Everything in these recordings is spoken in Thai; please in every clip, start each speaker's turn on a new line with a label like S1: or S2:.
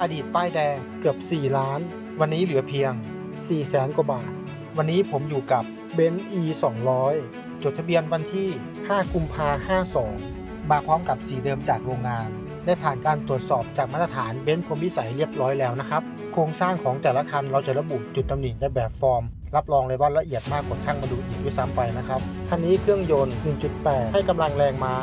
S1: อดีตป้ายแดงเกือบ 4 ล้าน วันนี้เหลือเพียง4แสนกว่าบาท วันนี้ผมอยู่กับเบนซ์ E 200 จดทะเบียนวันที่ 5 กุมภา52 มาพร้อมกับสีเดิมจากโรงงาน ได้ผ่านการตรวจสอบจากมาตรฐานเบนซ์พรมวิสัยเรียบร้อยแล้วนะครับ โครงสร้างของแต่ละคันเราจะระบุจุดตำหนิในแบบฟอร์มรับรองเลยว่าละเอียดมากกว่าช่างมาดูอีกด้วยซ้ำไปนะครับคันนี้เครื่องยนต์ 1.8 ให้กำลังแรงม้า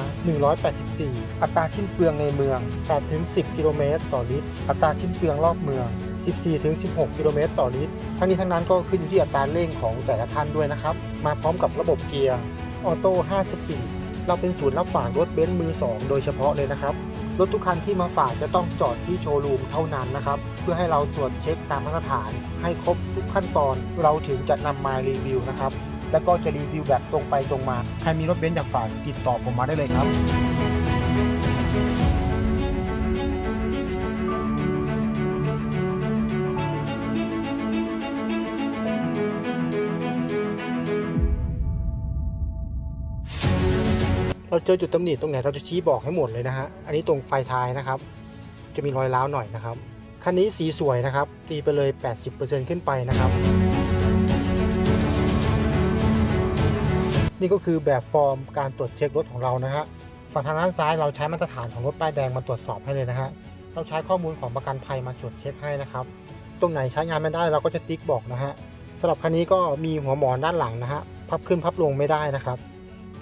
S1: 184 อัตราชิ้นเปลืองในเมือง 8-10 กิโลเมตรต่อลิตร อัตราชิ้นเปลืองรอบเมือง 14-16 กิโลเมตรต่อลิตร ทั้งนี้ทั้งนั้นก็ขึ้นอยู่ที่อัตราเร่งของแต่ละท่านด้วยนะครับ มาพร้อมกับระบบเกียร์ ออโต้ 5 สปีด เราเป็นศูนย์รับฝากรถเบนซ์มือ 2 โดยเฉพาะเลยนะครับ รถทุกคันที่มาฝากจะต้องจอดที่โชว์รูมเท่านั้นนะครับ เพื่อให้เราตรวจเช็คตามมาตรฐาน ให้ครบทุกขั้นตอนเราถึงจะนำมารีวิวนะครับ แล้วก็จะรีวิวแบบตรงไปตรงมา ใครมีรถเบนซ์อยากฝากติดต่อผมมาได้เลยครับเราเจอจุดตำหนิตรงไหนเราจะชี้บอกให้หมดเลยนะฮะ อันนี้ตรงไฟท้ายนะครับ จะมีรอยร้าวหน่อยนะครับ คันนี้สีสวยนะครับ ตีไปเลย 80%ขึ้นไปนะครับ นี่ก็คือแบบฟอร์มการตรวจเช็ครถของเรานะฮะฝั่งทางด้านซ้ายเราใช้มาตรฐานของรถป้ายแดงมาตรวจสอบให้เลยนะฮะเราใช้ข้อมูลของประกันภัยมาตรวจเช็คให้นะครับตรงไหนใช้งานไม่ได้เราก็จะติ๊กบอกนะฮะสำหรับคันนี้ก็มีหัวหมอนด้านหลังนะฮะพับขึ้นพับลงไม่ได้นะครับ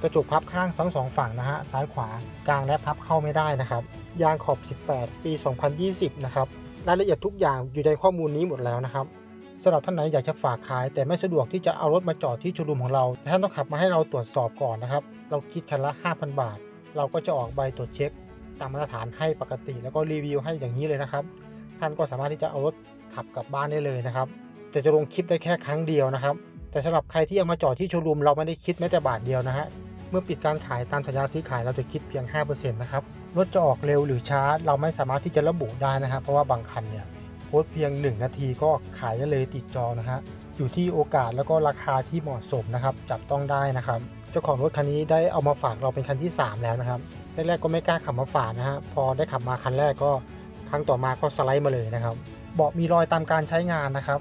S1: กระจกพับข้างทั้งสองฝั่งนะฮะซ้ายขวากลางและพับเข้าไม่ได้นะครับ ยางขอบ 18 ปี 2020 นะครับ รายละเอียดทุกอย่างอยู่ในข้อมูลนี้หมดแล้วนะครับสำหรับท่านไหนอยากจะฝากขาย แต่ไม่สะดวกที่จะเอารถมาจอดที่ชว์รูมของเราท่านต้องขับมาให้เราตรวจสอบก่อนนะครับ เราคิดคันละ 5,000 บาท เราก็จะออกใบตรวจเช็ค ตามมาตรฐานให้ปกติ แล้วก็รีวิวให้อย่างนี้เลยนะครับ ท่านก็สามารถที่จะเอารถขับกลับบ้านได้เลยนะครับแต่จะลงคลิปได้แค่ครั้งเดียวนะครับ แต่สำหรับใครที่เอามาจอดที่โชว์รูมเราไม่ได้คิดแม้แต่บาทเดียวนะฮะ เมื่อปิดการขายตามสัญญาซื้อขายเราจะคิดเพียง 5%นะครับรถจะออกเร็วหรือช้า เราไม่สามารถที่จะระบุได้นะครับเพราะว่าบางคันเนี่ยโพสเพียง 1 นาทีก็ขายได้เลยติดจอนะฮะอยู่ที่โอกาสแล้วก็ราคาที่เหมาะสมนะครับ จับต้องได้นะครับ เจ้าของรถคันนี้ได้เอามาฝากเราเป็นคันที่ 3 แล้วนะครับแรกๆก็ไม่กล้าขับมาฝากนะฮะพอได้ขับมาคันแรกก็ครั้งต่อมาก็สไลด์มาเลยนะครับเบาะมีรอยตามการใช้งานนะครับ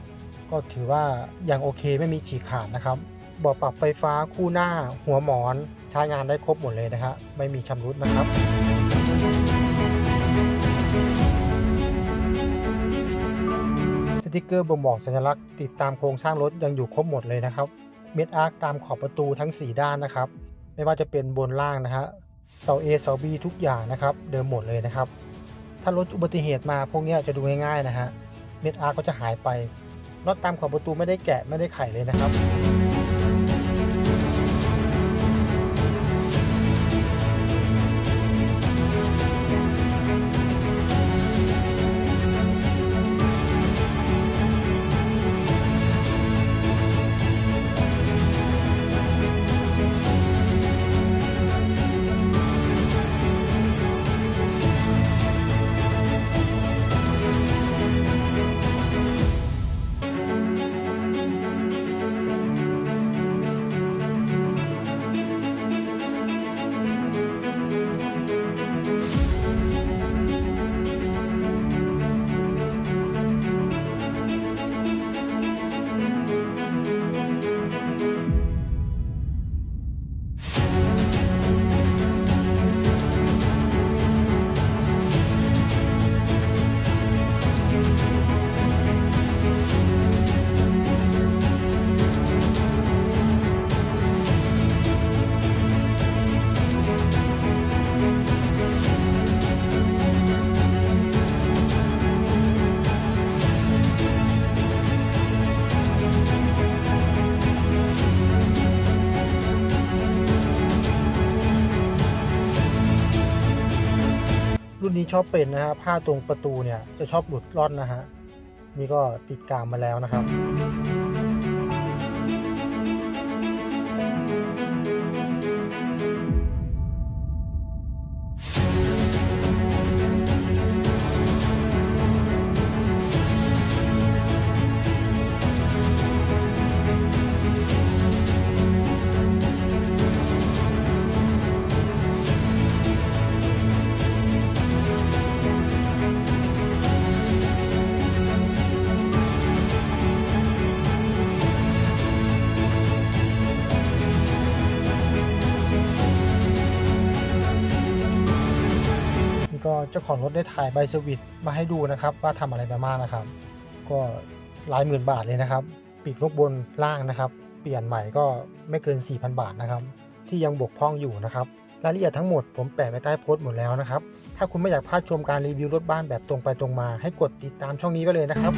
S1: ก็ถือว่ายังโอเคไม่มีฉีกขาดนะครับเบาะปรับไฟฟ้าคู่หน้า หัวหมอน ใช้งานได้ครบหมดเลยนะครับไม่มีชำรุดนะครับ สติกเกอร์บ่งบอกสัญลักษณ์ติดตามโครงสร้างรถยังอยู่ครบหมดเลยนะครับ เม็ดอาร์คตามขอบประตูทั้ง 4 ด้านนะครับ ไม่ว่าจะเป็นบนล่างนะฮะเสา A เสา B ทุกอย่างนะครับ เดิมหมดเลยนะครับ ถ้ารถอุบัติเหตุมาพวกนี้จะดูง่ายๆนะฮะเม็ดอาร์คก็จะหายไปน็อตตามขอบประตูไม่ได้แกะไม่ได้ไขเลยนะครับ นี้ชอบเป็นนะฮะผ้าตรงประตูเนี่ยจะชอบหลุดร่อนนะฮะนี่ก็ติดกาวมาแล้วนะครับ เจ้าของรถได้ถ่ายใบสวิตมาให้ดูนะครับ ว่าทำอะไรไปบ้างนะครับ ก็หลายหมื่นบาทเลยนะครับ ปีกนกบนล่างนะครับ เปลี่ยนใหม่ก็ไม่เกิน 4,000 บาทนะครับ ที่ยังบกพร่องอยู่นะครับรายละเอียดทั้งหมดผมแปะไว้ใต้โพสต์หมดแล้วนะครับ ถ้าคุณไม่อยากพลาดชมการรีวิวรถบ้านแบบตรงไปตรงมา ให้กดติดตามช่องนี้ไว้เลยนะครับ